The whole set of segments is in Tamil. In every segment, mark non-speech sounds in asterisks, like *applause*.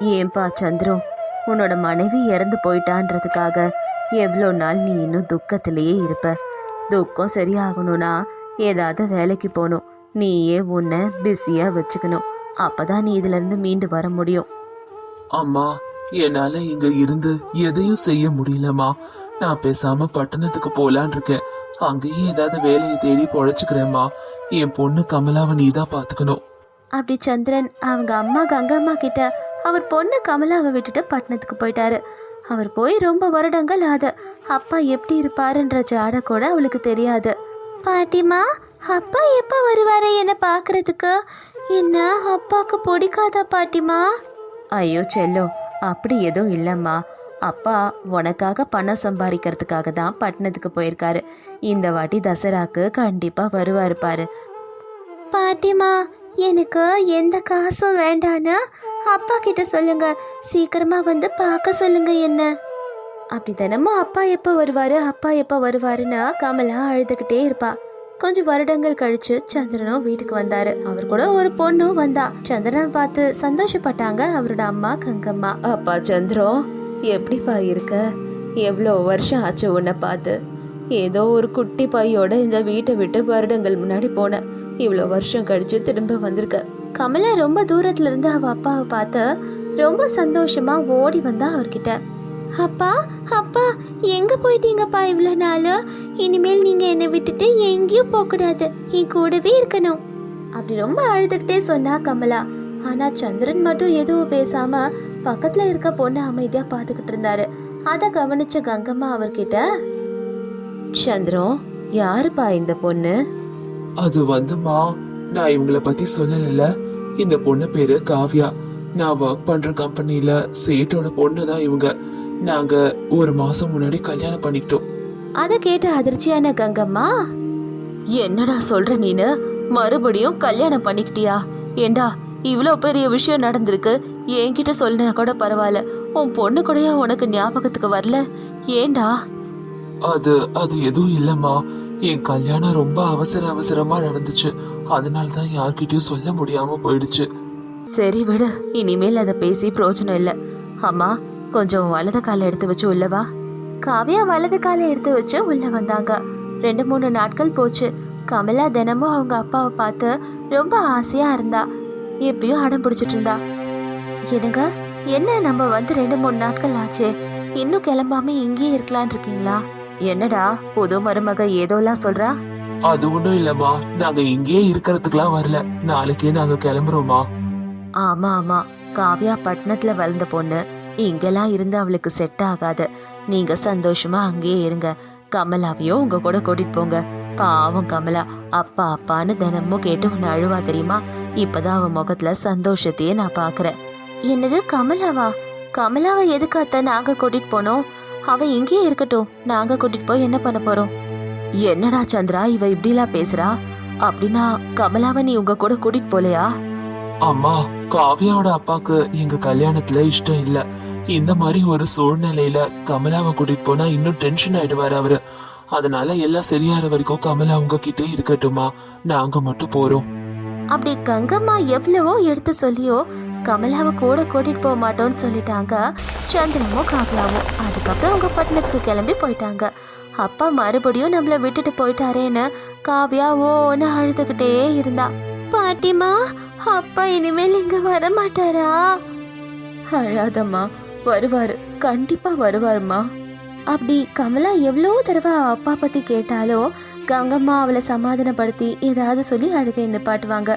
ஏன்பா சந்துரு? உன்னோட மனைவி இறந்து போயிட்டான்றதுக்காக எவ்வளோ நாள் நீ இன்னும் துக்கத்திலேயே இருப்ப. துக்கம் சரியாகணும்னா ஏதாவது வேலைக்கு போகணும் நீயே உன்னை பிஸியாக வச்சுக்கணும். அப்பதான் நீ இதுலேருந்து மீண்டு வர முடியும். அம்மா என்னால இங்க இருந்து எதையும் செய்ய முடியலம்மா. நான் பேசாம பட்டணத்துக்கு போலான் இருக்கேன். அங்கேயே ஏதாவது வேலையை தேடி பொழைச்சுக்கிறேம்மா. என் பொண்ணு கமலாவை நீ தான் பாத்துக்கணும். அப்படி சந்திரன் அவங்க அம்மா கங்கம்மா கிட்ட அவர் பொண்ணு கமலாவை விட்டுட்டு பட்டணத்துக்கு போயிட்டாரு. அவர் போய் ரொம்ப வருடங்கள் ஆது. அப்பா எப்படி இருப்பாருன்ற ஜாட கூட அவளுக்கு தெரியாது. பாட்டிமா அப்பா எப்போ வருவாரு என்னை பார்க்கறதுக்கு? என்ன அப்பாவுக்கு பிடிக்காதா பாட்டிமா? ஐயோ செல்லோ அப்படி எதுவும் இல்லைம்மா. அப்பா உனக்காக பணம் சம்பாதிக்கிறதுக்காக தான் பட்டணத்துக்கு போயிருக்காரு. இந்த வாட்டி தசராக்கு கண்டிப்பாக வருவார் பாரு. பாட்டிமா எனக்கு எந்த காசும் வேண்டான்னு அப்பா கிட்ட சொல்லுங்க. சீக்கிரமா வந்து பார்க்க சொல்லுங்க என்ன. அப்படி தினமும் அப்பா எப்போ வருவாரு அப்பா எப்போ வருவாருன்னா கமலா அழுதுகிட்டே இருப்பா. கொஞ்சம் வருடங்கள் கழிச்சு சந்திரனும் வீட்டுக்கு வந்தாரு. அவர் கூட ஒரு பொண்ணும் வந்தா. சந்திரன் பார்த்து சந்தோஷப்பட்டாங்க அவரோட அம்மா கங்கம்மா. அப்பா சந்திரம் எப்படிப்பா இருக்க? எவ்வளோ வருஷம் ஆச்சு உன்னை பார்த்து. ஏதோ ஒரு குட்டி பையோட இந்த வீட்டை விட்டு வருடங்கள் முன்னாடி போனேன் இவ்வளோ வருஷம் கழிச்சு திரும்ப வந்திருக்க. கமலா ரொம்ப தூரத்துல இருந்து அவ அப்பாவை பார்த்து ரொம்ப சந்தோஷமா ஓடி வந்தா அவர்கிட்ட. அப்பா அப்பா எங்க போயிட்டீங்கப்பா இவ்வளோ நாள்? இனிமேல் நீங்க என்னை விட்டுட்டு எங்கேயும் போகக்கூடாது. என் கூடவே இருக்கணும். அப்படி ரொம்ப அழுதுகிட்டே சொன்னா கமலா. ஆனா சந்திரன் மட்டும் எதுவும் பேசாம பக்கத்துல இருக்க பொண்ணை அமைதியா பார்த்துக்கிட்டு இருந்தாரு. அதை கவனிச்ச கங்கம்மா அவர்கிட்ட சந்திரம் யாருப்பா இந்த பொண்ணு? அது வந்துமா? நான் இவங்கள பத்தி சொல்லல இந்த பொண்ணு பேரு காவ்யா. நான் ஒர்க் பண்ற கம்பெனில சேட்டோட பொண்ணு தான் இவங்க. நாங்க ஒரு மாசம் முன்னாடி கல்யாணம் பண்ணிக்கிட்டோம். அதை கேட்ட அதிர்ச்சியான கங்கம்மா? என்னடா சொல்ற நீனு? மறுபடியும் கல்யாணம் பண்ணிக்கிட்டியா? ஏண்டா இவ்வளோ பெரிய விஷயம் நடந்திருக்கு. என்கிட்ட சொல்லினா கூட பரவாயில்ல. உன் பொண்ணு கூடயா உனக்கு ஞாபகத்துக்கு வரல? ஏண்டா? அது அது எதுவும் இல்லம்மா. என் கல்யாணம் ரொம்ப அவசர அவசரமா நடந்துச்சு. அதனால தான் யார்கிட்டயும் சொல்ல முடியாம போயிடுச்சு. சரி விடு இனிமேல் அதை பேசி பிரயோஜனம் இல்லை. அம்மா கொஞ்சம் வலது காலை எடுத்து வச்சு உள்ளவா காவியா வலது காலை எடுத்து வச்சு உள்ள வந்தாங்க. ரெண்டு மூணு நாட்கள் போச்சு. கமலா தினமும் அவங்க அப்பாவை பார்த்து ரொம்ப ஆசையா இருந்தா. எப்பயும் அடம் பிடிச்சிட்டு இருந்தா. என்னங்க என்ன நம்ம வந்து ரெண்டு மூணு நாட்கள் ஆச்சு? இன்னும் கிளம்பாம இங்கேயே இருக்கலான் இருக்கீங்களா? என்னடா புது மருமக ஏதோலாம் சொல்றா? அது ஒண்ணும் இல்லம்மா. நாங்க இங்கேயே இருக்கிறதுக்குலாம் வரல. நாளைக்கே நாங்க கிளம்புறோமா ஆமா ஆமா. காவ்யா பட்டணத்துல வளர்ந்த பொண்ணு. இங்கெல்லாம் இருந்து அவளுக்கு செட் ஆகாது. நீங்க சந்தோஷமா அங்கேயே இருங்க. கமலாவையும் உங்க கூட கூட்டிட்டு போங்க. பாவம் கமலா. அப்பா அப்பான்னு தினமும் கேட்டு உன்னை அழுவா தெரியுமா? இப்பதான் அவ முகத்துல சந்தோஷத்தையே நான் பாக்குறேன். என்னது கமலாவா? கமலாவை எதுக்கு அத்தை நாங்க கூட்டிட்டு போனோம்? அவ இங்கேயே இருக்கட்டும். நாங்க கூட்டிட்டு போய் என்ன பண்ண போறோம்? என்னடா சந்திரா இவ இப்படிலாம் பேசுறா? அப்படின்னா கமலாவை நீ உங்க கூட கூட்டிட்டு போலையா? அம்மா காவ்யாவோட அப்பாக்கு எங்க கல்யாணத்துல இஷ்டம் இல்ல. இந்த மாதிரி ஒரு சூழ்நிலையில கமலாவை கூட்டிட்டு போனா இன்னும் டென்ஷன் ஆயிடுவாரு அவரு. அதனால எல்லாம் சரியாற வரைக்கும் கமலா உங்ககிட்டே இருக்கட்டுமா நாங்க மட்டும் போறோம். அப்படி கங்கம்மா எவ்வளவோ எடுத்து சொல்லியோ கமலாவை கூட கூட்டிட்டு போக மாட்டோம்னு சொல்லிட்டாங்க சந்திரமும் காவலாவும் அதுக்கப்புறம் அவங்க பட்டணத்துக்கு கிளம்பி போயிட்டாங்க. அப்பா மறுபடியும் நம்மள விட்டுட்டு போயிட்டாரேன்னு காவியா ஓன்னு அழுதுகிட்டே இருந்தா. பாட்டிமா அப்பா இனிமேல் இங்க வர மாட்டாரா? அழாதம்மா வருவாரு. கண்டிப்பா வருவாருமா அப்படி கமலா எவ்வளோ தடவை அப்பா பத்தி கேட்டாலோ கங்கம்மா அவளை சமாதானப்படுத்தி ஏதாவது சொல்லி அழுகை நிப்பாட்டுவாங்க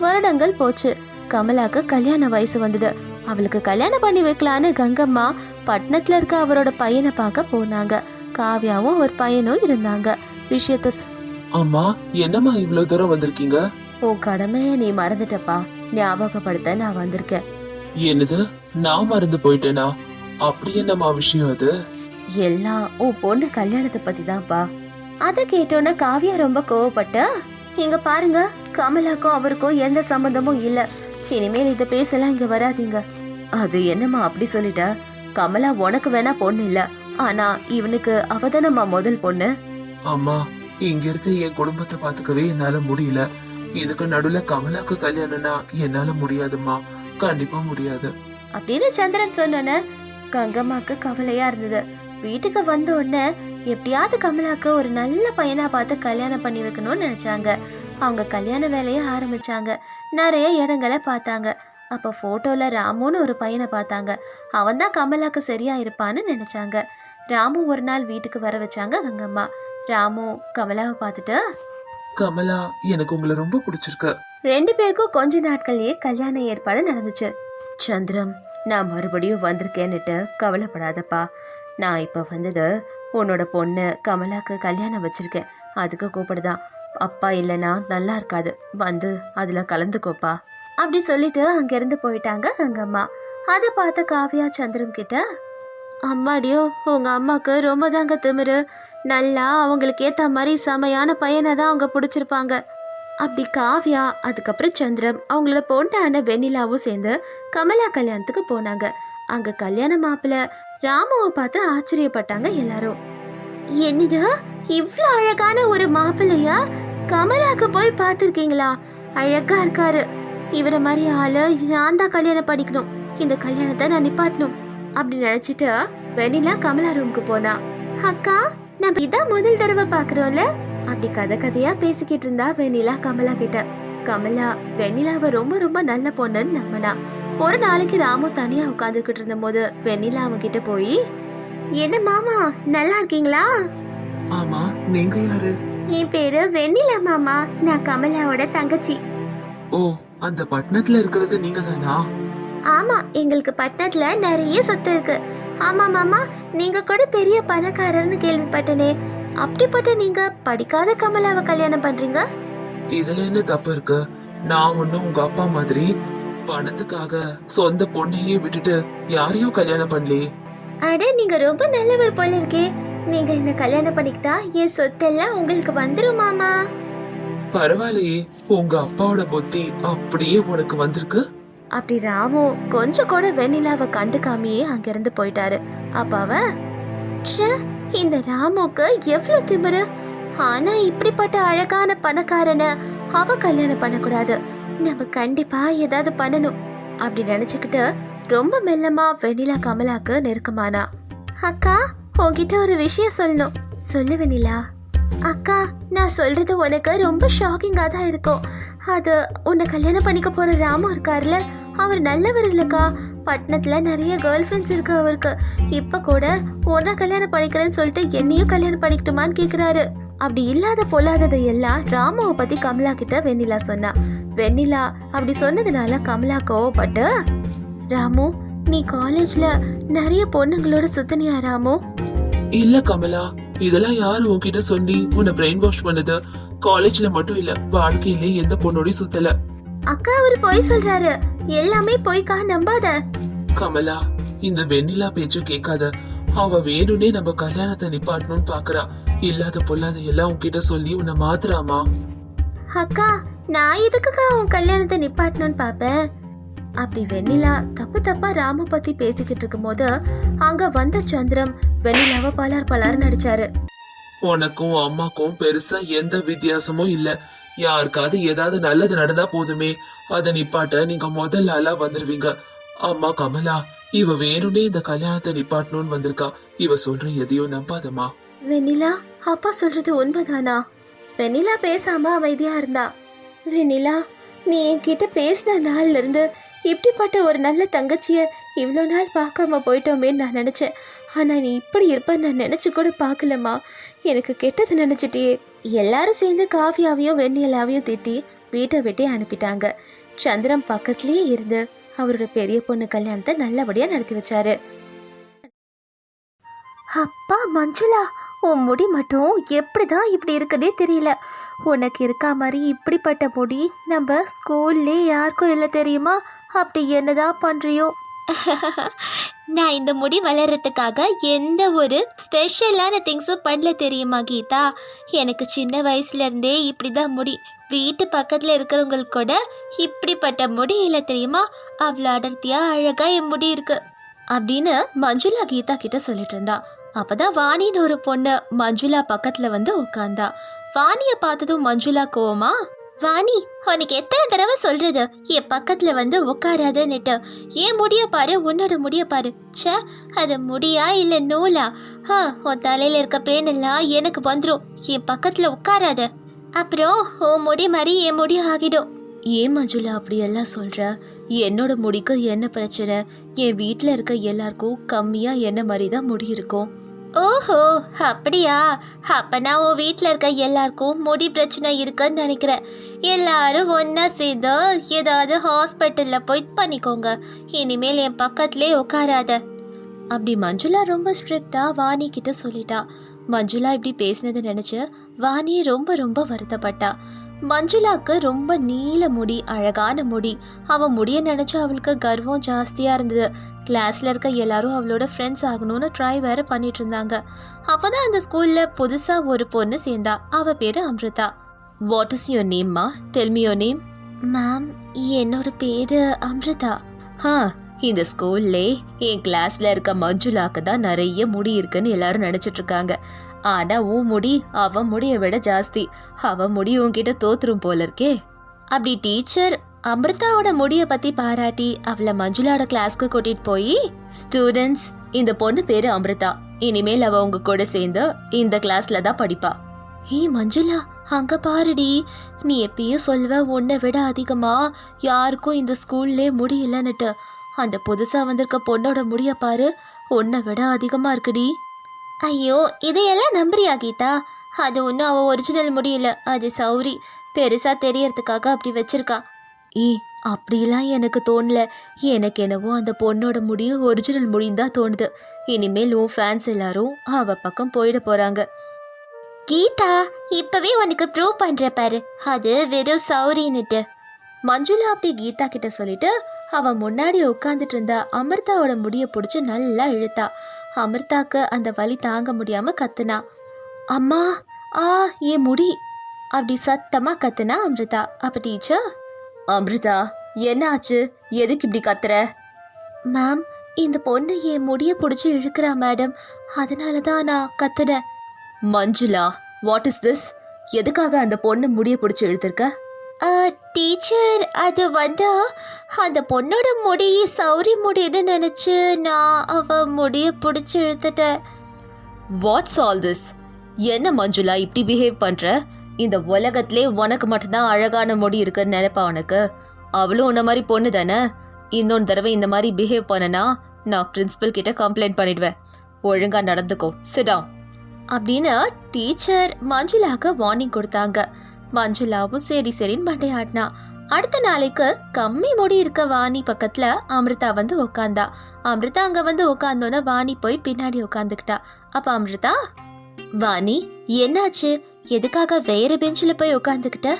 வருடங்கள் போச்சு. கமலாக்கு கல்யாண வயசு வந்தது. அவளுக்கு கல்யாணம் பண்ணி வைக்கலான்னு கங்கம்மா பட்டணத்துல இருக்க அவரோட பையனை பார்க்க போனாங்க. காவ்யாவும் அவர் பையனும் இருந்தாங்க. விஷயத்த அம்மா என்னம்மா இவ்வளவு தூரம் வந்திருக்கீங்க? உன் கடமையை நீ மறந்துட்டப்பா. ஞாபகப்படுத்த நான் வந்திருக்கேன். என்னது? நான் மறந்து போயிட்டேனா? அப்படி என்னம்மா விஷயம் அது? எல்லாம் உன் பொண்ணு கல்யாணத்தை பத்தி தான்ப்பா அதை கேட்டோன்னே காவியா ரொம்ப கோவப்பட்டா? இங்க பாருங்க கமலாக்கும் அவருக்கும் எந்த சம்மந்தமும் இல்ல. இனிமேல் இதை பேசலாம் இங்க வராதீங்க. அது என்னம்மா அப்படி சொல்லிட்ட? கமலா உனக்கு வேணா பொண்ணு இல்ல. ஆனா இவனுக்கு அவதானம்மா முதல் பொண்ணு? அம்மா இங்க இருக்க என் குடும்பத்தை பாத்துக்கவே என்னால முடியல. இதுக்கு நடுவுல கமலாக்கு கல்யாணம்னா என்னால முடியாதும்மா. கண்டிப்பா முடியாது. அப்படின்னு சந்திரன் சொன்னோன்னே கங்கம்மாக்கு கவலையா இருந்தது. வீட்டுக்கு வந்த உடனே எப்படியாவது கமலாக்கு ஒரு நல்ல பையனா பார்த்து கல்யாணம் பண்ணி வைக்கணும்னு நினைச்சாங்க. அவங்க கல்யாண வேலையை ஆரம்பிச்சாங்க. நிறைய இடங்களை பார்த்தாங்க. அப்போ ஃபோட்டோவில் ராமுன்னு ஒரு பையனை பார்த்தாங்க. அவன் தான் கமலாக்கு சரியா இருப்பான்னு நினைச்சாங்க. ராமு ஒரு நாள் வீட்டுக்கு வர வச்சாங்க கங்கம்மா. ராமு கமலாவை பார்த்துட்டு கமலா எனக்கு உங்களை ரொம்ப பிடிச்சிருக்கு. ரெண்டு பேருக்கும் கொஞ்ச நாட்கள்லயே கல்யாண ஏற்பாடு நடந்துச்சு. சந்திரம் நான் மறுபடியும் வந்திருக்கேன்னுட்டு கவலைப்படாதப்பா. நான் இப்போ வந்தது உன்னோட பொண்ணு கமலாக்கு கல்யாணம் வச்சிருக்கேன். அதுக்கு கூப்பிடுதான். அப்பா இல்லைன்னா நல்லா இருக்காது. வந்து அதில் கலந்துக்கோப்பா. அப்படி சொல்லிட்டு அங்கேருந்து போயிட்டாங்க கங்கம்மா. அதை பார்த்த காவியா சந்திரம் கிட்ட அம்மாடியோ உங்கள் அம்மாவுக்கு ரொம்ப தாங்க திமிரு. நல்லா அவங்களுக்கு ஏற்ற மாதிரி செமையான பையனை தான் அவங்க பிடிச்சிருப்பாங்க. அப்படி காவ்யா அதுக்கப்புறம் சந்திரம் அவங்களோட பொண்டான வெண்ணிலாவும் சேர்ந்து கமலா கல்யாணத்துக்கு போனாங்க. அங்கே கல்யாண மாப்பிள்ள ராமுவை பார்த்து ஆச்சரியப்பட்டாங்க எல்லாரும். என்னது? இவ்வளோ அழகான ஒரு மாப்பிள்ளையா? கமலாக்கு போய் பார்த்துருக்கீங்களா? அழகா இருக்காரு. இவரை மாதிரி ஆளு நான் தான் கல்யாணம் படிக்கணும் இந்த கல்யாணத்தை நான் நிப்பாட்டணும். அப்படி நினைச்சிட்டு வெண்ணிலா கமலா ரூமுக்கு போனா. அக்கா நம்ம இதான் முதல் தடவை பாக்குறோம்ல அப்படி கதை கதையா பேசிக்கிட்டு இருந்தா வெண்ணிலா கமலா கிட்ட. கமலா வெண்ணிலாவை ரொம்ப ரொம்ப நல்ல பொண்ணுன்னு நம்பினா. ஒரு நாளைக்கு ராமு தனியா உட்காந்துக்கிட்டு இருந்த போது வெண்ணிலா அவன் கிட்ட போய் என்ன மாமா நல்லா இருக்கீங்களா? ஆமா நீங்க யாரு? என் பேரு வெண்ணிலா மாமா நான் கமலாவோட தங்கச்சி. ஓ அந்த பட்டணத்துல இருக்கிறது நீங்க தானா? ஆமா எங்களுக்கு பட்டணத்துல நிறைய சொத்து இருக்கு. ஆமா மாமா நீங்க கூட பெரிய பணக்காரர்னு கேள்விப்பட்டனே. அப்படிப்பட்ட நீங்க படிக்காத கமலாவை கல்யாணம் பண்றீங்க? இதுல என்ன தப்பு இருக்கு? நான் ஒண்ணும் உங்க அப்பா மாதிரி பணத்துக்காக சொந்த பொண்ணையே விட்டுட்டு யாரையும் கல்யாணம் பண்ணலையே. அட நீங்க ரொம்ப நல்லவர் போல இருக்கே. நீங்க என்ன கல்யாணம் பண்ணிக்கிட்டா என் சொத்தெல்லாம் உங்களுக்கு வந்துரும் மாமா பரவாயில்லையே. உங்க அப்பாவோட புத்தி அப்படியே உனக்கு வந்திருக்கு? அப்படி ராமு கொஞ்சம் கூட வெண்ணிலாவை கண்டுக்காமையே அங்கிருந்து போயிட்டாரு. அப்ப அவன் ச்சே இந்த ராமுக்கு எவ்வளவு திமிரு. ஆனா இப்படிப்பட்ட அழகான பணக்காரனை அவ கல்யாணம் பண்ணக்கூடாது. நம்ம கண்டிப்பா ஏதாவது பண்ணணும். அப்படி நினைச்சுக்கிட்டு ரொம்ப மெல்லமா வெண்ணிலா கமலாக்கு நெருக்கமானா அக்கா உங்ககிட்ட ஒரு விஷயம் சொல்லணும். சொல்லு வெண்ணிலா. அக்கா நான் சொல்றது உனக்கு ரொம்ப ஷாக்கிங்கா தான் இருக்கும். அது உன்னை கல்யாணம் பண்ணிக்க போற ராமு இருக்கார்ல அவர் நல்லவர் இல்லக்கா. பட்டணத்துல நிறைய கேர்ள் ஃப்ரெண்ட்ஸ் இருக்கு அவருக்கு. இப்ப கூட உன்னை கல்யாணம் பண்ணிக்கிறேன்னு சொல்லிட்டு என்னையும் கல்யாணம் பண்ணிக்கட்டுமான்னு கேக்குறாரு. அப்படி இல்லாத பொல்லாததை எல்லாம் ராமாவை பத்தி கமலா கிட்ட வெண்ணிலா சொன்னா. வெண்ணிலா அப்படி சொன்னதுனால கமலா கோவப்பட்டு ராமு நீ காலேஜ்ல நிறைய பொண்ணுங்களோட சுத்தனியா ராமு? இல்ல கமலா இதெல்லாம் யாரு உன்கிட்ட சொல்லி உன்னை பிரெயின் வாஷ் பண்ணது? காலேஜ்ல மட்டும் இல்ல வாழ்க்கையில எந்த பொண்ணோடயும் சுத்தல. அக்கா அவர் பொய் சொல்றாரு. எல்லாமே பொய்க்கா நம்பாத. கமலா இந்த வெண்ணிலா பேச்ச கேட்காத. அவ வேணும்னே நம்ம கல்யாணத்தை நிப்பாட்டணும்னு பாக்குறா. இல்லாத பொல்லாத எல்லாம் உன்கிட்ட சொல்லி உன்னை மாத்துறாமா? அக்கா நான் எதுக்குக்கா உன் கல்யாணத்தை நிப்பாட்டணும்னு பாப்பேன் அப்படி வெண்ணிலா தப்பு தப்பா ராமு பத்தி பேசிக்கிட்டு இருக்கும்போது அங்க வந்த சந்திரம் வெண்ணிலாவை பலார் பலார் நடிச்சாரு. உனக்கும் அம்மாக்கும் பெருசா எந்த வித்தியாசமும் இல்ல. யாருக்காவது ஏதாவது நல்லது நடந்தா போதுமே. அத நிப்பாட்ட நீங்க முதல் ஆளா வந்துருவீங்க. அம்மா கமலா இவ வேணும்னே இந்த கல்யாணத்தை நிப்பாட்டணும்னு வந்திருக்கா. இவ சொல்ற எதையும் நம்பாதம்மா. வெண்ணிலா அப்பா சொல்றது உண்மைதானா? வெண்ணிலா பேசாம அமைதியா இருந்தா. வெண்ணிலா நீ என்கிட்ட பேசின நாள்ல இருந்து இப்படிப்பட்ட ஒரு நல்ல தங்கச்சியை இவ்வளோ நாள் பார்க்காம போயிட்டோமேன்னு நான் நினச்சேன். ஆனால் நீ இப்படி இருப்ப நான் நினச்சி கூட பார்க்கலம்மா. எனக்கு கெட்டது நினச்சிட்டியே. எல்லாரும் சேர்ந்து காஃபியாவையும் வெண்ணிலாவையும் திட்டி வீட்டை விட்டே அனுப்பிட்டாங்க. சந்திரம் பக்கத்துலேயே இருந்து அவரோட பெரிய பொண்ணு கல்யாணத்தை நல்லபடியாக நடத்தி வச்சாரு. அப்பா மஞ்சுளா உன் முடி மட்டும் எப்படிதான் இப்படி இருக்குன்னே தெரியல. உனக்கு இருக்கா மாதிரி இப்படிப்பட்ட முடி நம்ம ஸ்கூல்லே யாருக்கும் இல்லை தெரியுமா? அப்படி என்னதான் பண்றியோ? *laughs* நான் இந்த முடி வளர்றதுக்காக எந்த ஒரு ஸ்பெஷலான திங்ஸும் பண்ணல தெரியுமா கீதா? எனக்கு சின்ன வயசுல இருந்தே இப்படி தான் முடி. வீட்டு பக்கத்தில் இருக்கிறவங்களுக்கு கூட இப்படிப்பட்ட முடி இல்லை தெரியுமா? அவ்வளோ அடர்த்தியா அழகா என் முடி இருக்கு. அப்படின்னு மஞ்சுளா கீதா கிட்ட சொல்லிட்டு இருந்தா. அப்பதான் வாணின்னு ஒரு பொண்ணு மஞ்சுளா பக்கத்துல வந்து உட்காந்தா வாணிய பார்த்ததும் மஞ்சுளா கோவமா வாணி உனக்கு எத்தனை தடவை சொல்றது? என் பக்கத்துல வந்து உட்காராதன்னுட்டு ஏன் முடிய பாரு உன்னோட முடிய பாரு. ச்சே அது முடியா இல்ல நூலா? ஹா உன் தலையில இருக்க பேனெல்லாம் எனக்கு வந்துடும் என் பக்கத்துல உட்காராத அப்புறம் உன் முடி மாதிரி என் முடி ஆகிடும். ஏன் மஞ்சுளா அப்படியெல்லாம் சொல்ற? என்னோட முடிக்கு என்ன பிரச்சனை? என் வீட்டில் இருக்க எல்லாருக்கும் கம்மியாக என்ன மாதிரி தான் முடி இருக்கும்? ஓஹோ அப்படியா? அப்பனா உன் வீட்டில் இருக்க எல்லாருக்கும் முடி பிரச்சனை இருக்குன்னு நினைக்கிறேன். எல்லாரும் ஒன்றா சேர்ந்து ஏதாவது ஹாஸ்பிட்டலில் போய் பண்ணிக்கோங்க. இனிமேல் என் பக்கத்துலேயே உட்காராத. அப்படி மஞ்சுளா ரொம்ப ஸ்ட்ரிக்டாக வாணி கிட்ட சொல்லிட்டா. மஞ்சுளா இப்படி பேசினதை நினச்சி வாணி ரொம்ப ரொம்ப வருத்தப்பட்டா. மஞ்சுளாக்கு ரொம்ப நீல முடி அழகான முடி. அவ முடிய நினைச்சு அவளுக்கு கர்வம் ஜாஸ்தியா இருந்தது. கிளாஸ்ல இருக்க எல்லாரும் அவளோட ஃப்ரெண்ட்ஸ் ஆகணும்னு ட்ரை வேற பண்ணிட்டு இருந்தாங்க. அப்பதான் அந்த ஸ்கூல்ல புதுசா ஒரு பொண்ணு சேர்ந்தா. அவ பேரு Amrutha. What is your நேம்மா tell me your name ma'am என்னோட பேரு அம்ருதா. ஹா இந்த ஸ்கூல்லே என் கிளாஸ்ல இருக்க மஞ்சுளாக்கு தான் நிறைய முடி இருக்குன்னு எல்லாரும் நினைச்சிட்டு இருக்காங்க. ஆனா உன் முடி அவ முடிய விட ஜாஸ்தி. அவ முடி உன்கிட்ட தோத்துரும் போல இருக்கே அப்படி டீச்சர் அமிர்தாவோட முடிய பத்தி பாராட்டி அவளை மஞ்சுளாவோட கிளாஸ்க்கு கூட்டிட்டு போய் ஸ்டூடெண்ட்ஸ் இந்த பொண்ணு பேரு அமிர்தா. இனிமேல் அவ உங்க கூட சேர்ந்து இந்த கிளாஸ்ல தான் படிப்பா. ஹே மஞ்சுளா அங்க பாருடி. நீ எப்பயும் சொல்லுவ உன்னை விட அதிகமா யாருக்கும் இந்த ஸ்கூல்லே முடியலன்னுட்டு அந்த புதுசா வந்திருக்க பொண்ணோட முடிய பாரு. உன்னை விட அதிகமா இருக்குடி. ஐயோ இதையெல்லாம் நம்புறியா கீதா? அது ஒன்றும் அவள் ஒரிஜினல் முடியல அது சௌரி. பெருசாக தெரியறதுக்காக அப்படி வச்சிருக்கா. ஏ அப்படிலாம் எனக்கு தோணல. எனக்கு என்னவோ அந்த பொண்ணோட முடியும் ஒரிஜினல் முடியும் தான் தோணுது. இனிமேல் உன் ஃபேன்ஸ் எல்லாரும் அவ பக்கம் போயிட போகிறாங்க கீதா இப்பவே உனக்கு ப்ரூவ் பண்ணுற பாரு. அது வெறும் சௌரின்னுட்டு. மஞ்சுளா அப்படி கீதா கிட்ட சொல்லிட்டு அவன் முன்னாடி உட்காந்துட்டு இருந்த அமிர்தாவோட முடிய பிடிச்சி நல்லா இழுத்தா. அமிர்தாக்கு அந்த வலி தாங்க முடியாம கத்துனா. அம்மா ஆ என் முடி அப்படி சத்தமா கத்துனா அமிர்தா. அப்ப டீச்சர்? அமிர்தா என்ன ஆச்சு எதுக்கு இப்படி கத்துற? மேம் இந்த பொண்ணு என் முடிய பிடிச்சி இழுக்கிறா மேடம். அதனால தான் நான் கத்துனேன். Manjula what is this? எதுக்காக அந்த பொண்ணு முடிய பிடிச்சி இழுத்துருக்க? டீச்சர் அது வந்து அந்த பொண்ணோட முடி சௌரி முடியுது நினச்சி நான் அவ முடிய பிடிச்சி இழுத்துட்டேன். வாட்ஸ் ஆல் திஸ் என்ன மஞ்சுளா இப்படி பிஹேவ் பண்ற? இந்த உலகத்திலே உனக்கு மட்டும்தான் அழகான முடி இருக்குன்னு நினைப்பா உனக்கு அவளும் உன்ன மாதிரி பொண்ணு தானே? இன்னொன்று தடவை இந்த மாதிரி பிஹேவ் பண்ணனா நான் பிரின்சிபல் கிட்ட கம்ப்ளைண்ட் பண்ணிடுவேன். ஒழுங்கா நடந்துக்கோ. சிடாம் அப்படின்னு டீச்சர் மஞ்சுளாக்கு வார்னிங் கொடுத்தாங்க. மஞ்சுளாவும் சரி சரின்னு மண்டையாட்டினா. அடுத்த நாளைக்கு கம்மி முடி இருக்க வாணி பக்கத்துல அமிர்தா வந்து உக்காந்தா. அமிர்தா அங்க வந்து உக்காந்தோன்னே வாணி போய் பின்னாடி உக்காந்துக்கிட்டா. அப்ப அமிர்தா வாணி என்னாச்சு? எதுக்காக வேற பெஞ்சில் போய் உக்காந்துக்கிட்ட?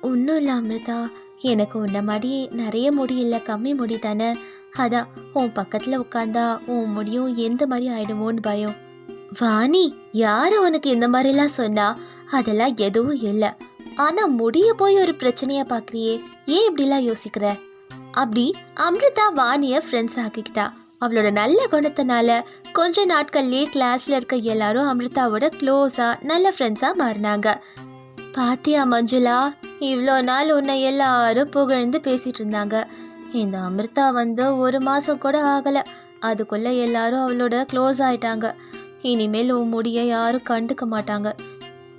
ஒன்றும் இல்லை அமிர்தா. எனக்கு உன்ன மாதிரி நிறைய முடி இல்லை கம்மி முடி தானே. அதான் உன் பக்கத்தில் உட்காந்தா உன் முடியும் எந்த மாதிரி ஆயிடுமோன்னு பயம். வாணி யாரு உனக்கு இந்த மாதிரிலாம் சொன்னா? அதெல்லாம் எதுவும் இல்லை. ஆனா முடிய போய் ஒரு பிரச்சனையா பாக்குறியே. ஏன் இப்படிலாம் யோசிக்கிற? அப்படி அம்ருதா வாணிய ஃப்ரெண்ட்ஸ் ஆக்கிக்கிட்டா. அவளோட நல்ல குணத்தினால கொஞ்ச நாட்கள்லயே கிளாஸ்ல இருக்க எல்லாரும் அம்ருதாவோட க்ளோஸா நல்ல ஃப்ரெண்ட்ஸா மாறினாங்க. பாத்தியா மஞ்சுளா? இவ்வளோ நாள் உன்னை எல்லாரும் புகழ்ந்து பேசிட்டு இருந்தாங்க. இந்த அமிர்தா வந்து ஒரு மாசம் கூட ஆகல. அதுக்குள்ள எல்லாரும் அவளோட க்ளோஸ் ஆயிட்டாங்க. இனிமேல் உன் முடிய யாரும் கண்டுக்க மாட்டாங்க.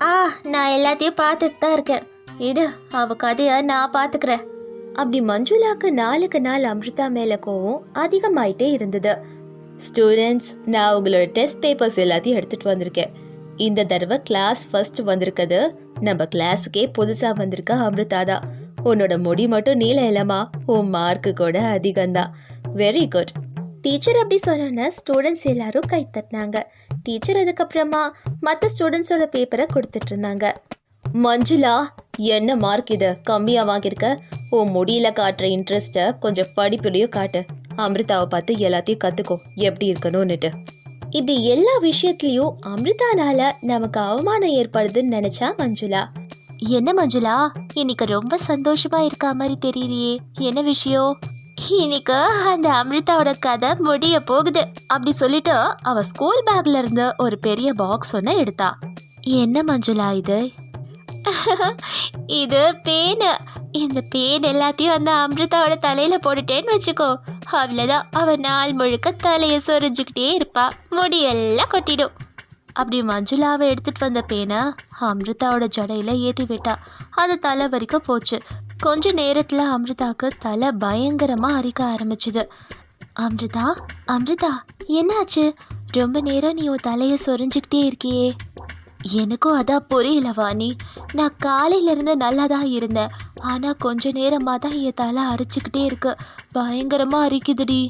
ஆ நான் எல்லாத்தையும் பார்த்துட்டு தான் இருக்கேன். இடு அவ கதையை நான் பார்த்துக்கிறேன். அப்படி மஞ்சுளாக்கு நாளுக்கு நாள் அமிர்தா மேல கோவம் அதிகமாயிட்டே இருந்தது. ஸ்டூடெண்ட்ஸ் நான் உங்களோட டெஸ்ட் பேப்பர்ஸ் எல்லாத்தையும் எடுத்துட்டு வந்திருக்கேன். இந்த தடவை கிளாஸ் ஃபர்ஸ்ட் வந்திருக்கிறது நம்ம கிளாஸுக்கே புதுசாக வந்திருக்க அமிர்தா தான். உன்னோட முடி மட்டும் நீளம் இல்லமா உன் மார்க்கு கூட அதிகம்தான். வெரி குட் டீச்சர் அப்படி சொன்னோன்னே ஸ்டூடெண்ட்ஸ் எல்லாரும் கை தட்டினாங்க. டீச்சர் அதுக்கப்புறமா மற்ற ஸ்டூடெண்ட்ஸோட பேப்பரை கொடுத்துட்டு இருந்தாங்க. மஞ்சுளா என்ன மார்க் இது? கம்மியாக வாங்கியிருக்க? உன் முடியல காட்டுற இன்ட்ரெஸ்ட்டை கொஞ்சம் படிப்புலையும் காட்டு. அமிர்தாவை பார்த்து எல்லாத்தையும் கற்றுக்கோ எப்படி இருக்கணும்னுட்டு. இப்படி எல்லா விஷயத்துலயும் அமிர்தானால நமக்கு அவமானம் ஏற்படுதுன்னு நினைச்சா மஞ்சுளா. என்ன மஞ்சுளா இன்னைக்கு ரொம்ப சந்தோஷமா இருக்கா மாதிரி தெரியலையே என்ன விஷயம்? இன்னைக்கு அந்த அமிர்தாவோட கதை முடிய போகுது. அப்படி சொல்லிட்டு அவ ஸ்கூல் பேக்ல இருந்து ஒரு பெரிய பாக்ஸ் ஒன்று எடுத்தா. என்ன மஞ்சுளா இது? இது பேனு. இந்த பேன் எல்லாத்தையும் அந்த அமிர்தாவோட தலையில போட்டுட்டேன்னு வச்சுக்கோ. அவ்வளோதான் அவ நாள் முழுக்க தலையை சொரிஞ்சுக்கிட்டே இருப்பா. முடியெல்லாம் கொட்டிடும். அப்படி மஞ்சுளாவை எடுத்துட்டு வந்த பேனை அமிர்தாவோட ஜடையில ஏற்றி விட்டா. அது தலை வரைக்கும் போச்சு. கொஞ்ச நேரத்தில் அமிர்தாக்கு தலை பயங்கரமாக அரிக்க ஆரம்பிச்சுது. அமிர்தா அமிர்தா என்னாச்சு? ரொம்ப நேரம் நீ உன் தலையை சொரிஞ்சுக்கிட்டே இருக்கியே. எனக்கும் அதான் புரியல வாணி. நான் காலையில இருந்து நல்லா தான் இருந்தேன். ஆனால் கொஞ்ச நேரமாக தான் என் தலை அரிச்சுக்கிட்டே இருக்கு. பயங்கரமாக அரிக்குதுடி.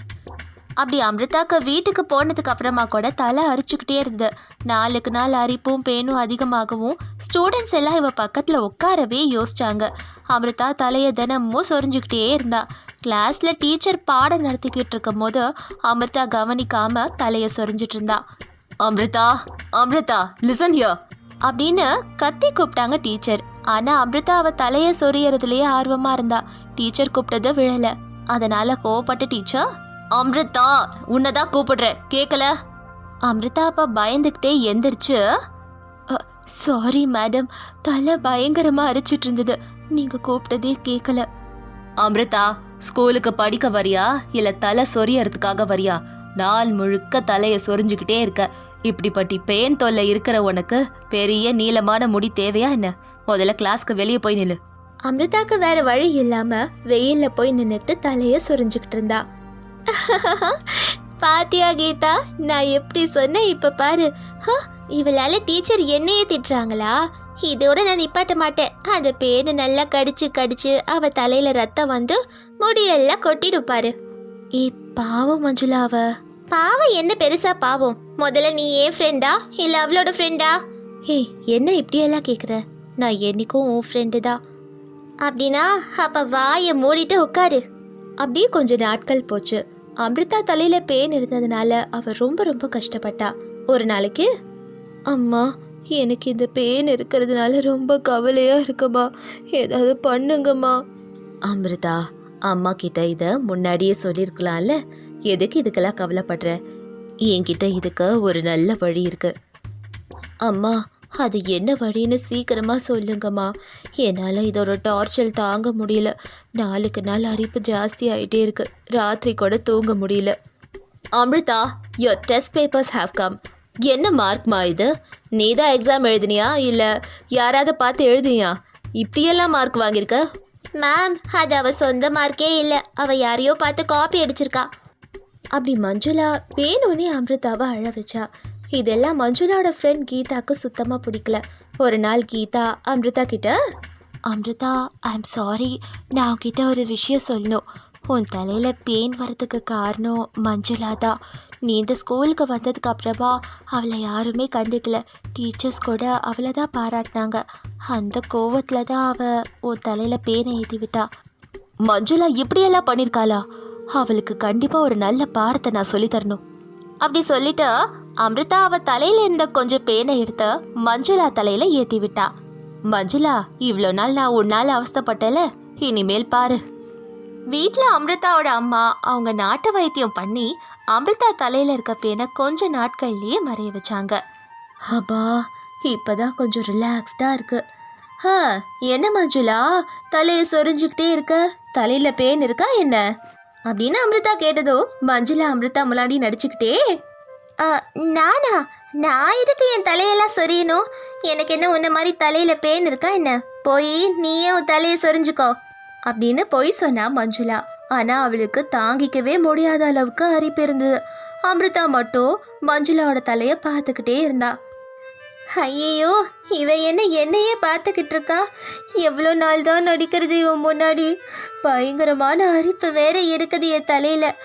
அப்படி அமிர்தாக்கு வீட்டுக்கு போனதுக்கு அப்புறமா கூட தலை அரிச்சுக்கிட்டே இருந்தது நாளுக்கு நாள் அரிப்பும் பேனும் அதிகமாகவும் ஸ்டூடெண்ட்ஸ் எல்லாம் இவ பக்கத்தில் உட்காரவே யோசிச்சாங்க. அமிர்தா தலையை தினமும் சொரிஞ்சுக்கிட்டே இருந்தா. கிளாஸில் டீச்சர் பாடம் நடத்திக்கிட்டு இருக்கும் போது அமிர்தா கவனிக்காம தலையை சொரிஞ்சிட்டு இருந்தா. அமிர்தா அமிர்தா லிசன் ஹியர் அப்படின்னு கத்தி கூப்பிட்டாங்க டீச்சர் ஆனா அமிர்தா அவ தலையை சொரியறதுலயே ஆர்வமா இருந்தா. டீச்சர் கூப்பிட்டது விழல. அதனால கோவப்பட்ட டீச்சர் அமிர்தா உன்னதான் கூப்பிடுறேன். கேட்கல அமிர்தா அப்பா பயந்துக்கிட்டே எந்திரிச்சு சாரி மேடம் தலை பயங்கரமா அரிச்சிட்டு இருந்தது. நீங்க கூப்பிட்டதே கேட்கல அமிர்தா ஸ்கூலுக்கு படிக்க வரியா? இல்ல தலை சொரியறதுக்காக வரியா? நாள் முழுக்க தலைய சொரிஞ்சுக்கிட்டே இருக்க. இப்படிப்பட்டி பேன் தொல்லை இருக்கிற உனக்கு பெரிய நீளமான முடி தேவையா என்ன? முதல்ல கிளாஸ்க்கு வெளியே போய் நில்லு. அமிர்தாக்கு வேற வழி இல்லாம வெயில்ல போய் நின்னுட்டு தலைய சொரிஞ்சுக்கிட்டு இருந்தா. பாத்தியா கீதா? நான் எப்படி சொன்னேன் இப்ப பாரு. ஹ, இவளால டீச்சர் என்னையே திட்டுறாங்களா? இதோட நான் நிப்பாட்ட மாட்டேன். அந்த பேனு நல்லா கடிச்சு கடிச்சு அவ தலையில ரத்தம் வந்து முடியெல்லாம் கொட்டிடுப்பாரு ஏ பாவம் மஞ்சுளா அவ. பாவம் என்ன பெருசா பாவம்? முதல்ல நீ ஏன் ஃப்ரெண்டா இல்ல அவளோட ஃப்ரெண்டா ஹே என்ன இப்படியெல்லாம் கேக்குற? நான் என்னைக்கும் உன் ஃப்ரெண்டு தான். அப்படின்னா அப்ப வாயை மூடிட்டு உட்காரு. அப்படியே கொஞ்ச நாட்கள் போச்சு. அமிர்தா தலையில பேன் இருந்ததுனால அவ ரொம்ப ரொம்ப கஷ்டப்பட்டா. ஒரு நாளைக்கு அம்மா எனக்கு இந்த பேன் இருக்கிறதுனால ரொம்ப கவலையா இருக்குமா? ஏதாவது பண்ணுங்கம்மா. அமிர்தா அம்மா கிட்ட இத முன்னாடியே சொல்லியிருக்கலாம்ல எதுக்கு இதுக்கெல்லாம் கவலைப்படுற? என்கிட்ட இதுக்கு ஒரு நல்ல வழி இருக்கு. அம்மா அது என்ன வழின்னு சீக்கிரமா சொல்லுங்கம்மா. என்னால் இதோட டார்ச்சல் தாங்க முடியல. நாளுக்கு நாள் அரிப்பு ஜாஸ்தி ஆயிட்டே இருக்கு. ராத்திரி கூட தூங்க முடியல. Amirtha your test papers have come என்ன மார்க்மா இது? நீ தான் எக்ஸாம் எழுதினியா? இல்லை யாராவது பார்த்து எழுதினியா? இப்படியெல்லாம் மார்க் வாங்கியிருக்க? மேம் அது அவ சொந்த மார்க்கே இல்லை. அவ யாரையோ பார்த்து காப்பி அடிச்சிருக்கா. அப்படி மஞ்சுளா வேணும்னே அமிர்தாவை அழ வச்சா. இதெல்லாம் மஞ்சுளாவோட ஃப்ரெண்ட் கீதாக்கு சுத்தமாக பிடிக்கல. ஒரு நாள் கீதா அம்ரிதா கிட்ட அம்ரிதா ஐ எம் சாரி நான் உங்ககிட்ட ஒரு விஷயம் சொல்லணும். உன் தலையில் பெயின் வரதுக்கு காரணம் மஞ்சுளா தான் நீ இந்த ஸ்கூலுக்கு வந்ததுக்கு அப்புறமா அவளை யாருமே கண்டுக்கல. டீச்சர்ஸ் கூட அவளை தான் பாராட்டினாங்க. அந்த கோவத்தில் தான் அவள் உன் தலையில் பேனை ஏற்றி விட்டா மஞ்சுளா இப்படியெல்லாம் பண்ணியிருக்காளா அவளுக்கு கண்டிப்பாக ஒரு நல்ல பாடத்தை நான் சொல்லித் தரணும். அப்படி சொல்லிட்டு அமிர்தா அவ தலையில இருந்த கொஞ்சம் பேனை எடுத்து மஞ்சுளா தலையில ஏத்தி விட்டா மஞ்சுளா இவ்வளோ நாள் நான் உன்னால அவஸ்தைப்பட்டல இனிமேல் பாரு. வீட்டில் அமிர்தாவோட அம்மா அவங்க நாட்டு வைத்தியம் பண்ணி அமிர்தா தலையில இருக்க பேனை கொஞ்ச நாட்கள்லயே மறைய வச்சாங்க. அப்பா இப்பதான் கொஞ்சம் ரிலாக்ஸ்டா இருக்கு. ஆ என்ன மஞ்சுளா தலையை சொரிஞ்சுக்கிட்டே இருக்க? தலையில பேன் இருக்கா என்ன? அப்படின்னு அமிர்தா கேட்டதும் மஞ்சுளா அமிர்தா முன்னாடி நடிச்சுக்கிட்டே நானா? நான் எதுக்கு என் தலையெல்லாம் சொரியணும்? எனக்கு என்ன உன்ன மாதிரி தலையில பேன் இருக்கா என்ன? போய் நீயே உன் தலையை சொரிஞ்சுக்கோ. அப்படின்னு பொய் சொன்னா மஞ்சுளா. ஆனா அவளுக்கு தாங்கிக்கவே முடியாத அளவுக்கு அரிப்பு இருந்தது. அமிர்தா மட்டும் மஞ்சுளாவோட தலைய பார்த்துக்கிட்டே இருந்தா. ஐயையோ இவ என்ன என்னையே பார்த்துக்கிட்டு இருக்கா? எவ்வளோ நாள் தான் நடிக்கிறது இவன் முன்னாடி? பயங்கரமான அரிப்பு வேற இருக்குது என் தலையில.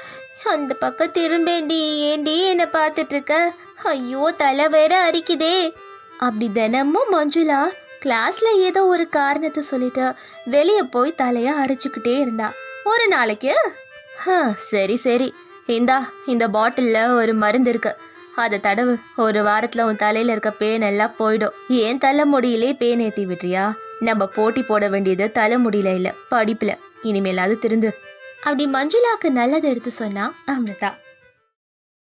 அந்த பக்கம் திரும்பேண்டி ஏண்டி என்னை பார்த்துட்டு இருக்க ஐயோ தலை வேற அரிக்குதே. அப்படி தினமும் மஞ்சுளா கிளாஸ்ல ஏதோ ஒரு காரணத்தை சொல்லிட்டு வெளியே போய் தலைய அரைச்சுக்கிட்டே இருந்தா. ஒரு நாளைக்கு? "ஹ, சரி சரி. இந்தா இந்த பாட்டில்ல ஒரு மருந்து இருக்கு. அதை தடவு. ஒரு வாரத்துல உன் தலையில இருக்க பேன் எல்லாம் போயிடும். ஏன் தலைமுடியிலே பேன் ஏத்தி விட்டுறியா? நம்ம போட்டி போட வேண்டியது தலைமுடியில இல்ல படிப்புல. இனிமேலாவது திருந்து. அப்படி மஞ்சுளாவுக்கு நல்லது எடுத்து சொன்னா அமிர்தா.